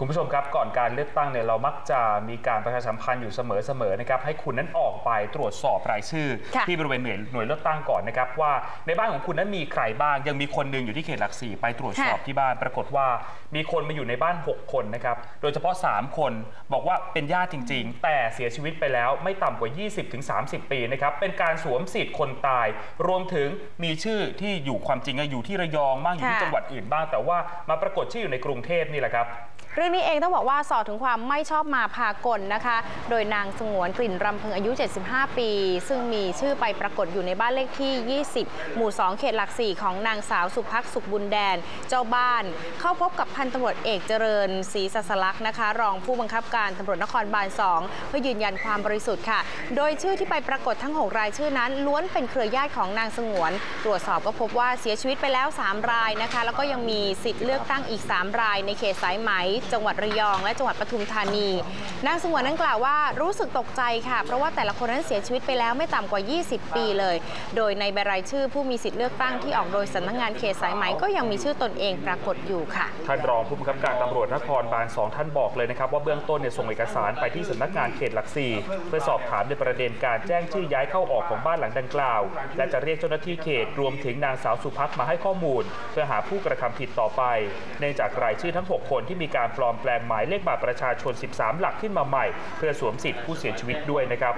คุณผู้ชมครับก่อนการเลือกตั้งเนี่ยเรามักจะมีการประชาสัมพันธ์อยู่เสมอๆนะครับให้คุณนั้นออกไปตรวจสอบรายชื่อค่ะที่บริเวณหน่วยหน่วยเลือกตั้งก่อนนะครับว่าในบ้านของคุณนั้นมีใครบ้าง ยังมีคนหนึ่งอยู่ที่เขตหลักสี่ไปตรวจสอบค่ะที่บ้านปรากฏว่า มีคนมาอยู่ในบ้าน 6 คนนะครับโดยเฉพาะ 3 คนบอกว่าเป็นญาติจริง ๆ แต่เสียชีวิตไปแล้วไม่ต่ำกว่า 20-30 ปีนะครับเป็นการสวมสิทธิ์คนตาย รวมถึงมีชื่อที่อยู่ความจริงอะอยู่ที่ระยองบ้างอยู่ที่ค่ะจังหวัดอื่นบ้าง แต่ว่ามาปรากฏชื่ออยู่ในกรุงเทพนี่แหละครับเรื่องนี้เองต้องบอกว่าสอดถึงความไม่ชอบมาพากลนะคะ โดยนางสงวนกลิ่นรำพึงอายุ 75 ปี ซึ่งมีชื่อไปปรากฏอยู่ในบ้านเลขที่ 20 หมู่ 2 เขตหลัก 4 ของนางสาวสุภักสุขบุญแดน เจ้าบ้าน เข้าพบกับพันตำรวจเอกเจริญศรีสัสลักษ์นะคะ รองผู้บังคับการตำรวจนครบาล 2 เพื่อยืนยันความบริสุทธิ์ค่ะ โดยชื่อที่ไปปรากฏทั้ง 6 รายชื่อนั้น ล้วนเป็นเครือญาติของนางสงวน ตรวจสอบก็พบว่าเสียชีวิตไปแล้ว 3 รายนะคะ แล้วก็ยังมีสิทธิ์เลือกตั้งอีก 3 รายในเขตสายไหมจังหวัดระยอง และจังหวัดปทุมธานี นางสงวนนั้นกล่าวว่ารู้สึกตกใจค่ะ เพราะว่าแต่ละคนนั้นเสียชีวิตไปแล้วไม่ต่ำกว่า 20 ปีเลย โดยในใบรายชื่อผู้มีสิทธิ์เลือกตั้งที่ออกโดยสำนักงานเขตสายไหมก็ยังมีชื่อตนเองปรากฏอยู่ค่ะ ท่านรองผู้บังคับการตำรวจนครบาล2ท่านบอกเลยนะครับว่าเบื้องต้นเนี่ยส่งเอกสารไปที่สำนักงานเขตหลักสี่เพื่อสอบถามในประเด็นการแจ้งชื่อย้ายเข้าออกของบ้านหลังดังกล่าว และจะเรียกเจ้าหน้าที่เขตรวมถึงนางสาวสุภักมาให้ข้อมูล เพื่อหาผู้กระทำผิดต่อไป เนื่องจากรายชื่อทั้ง 6 คนที่มีการปลอมแปลงหมายเลขบัตรประชาชน 13 หลักขึ้นมาใหม่ เพื่อสวมสิทธิ์ผู้เสียชีวิตด้วยนะครับ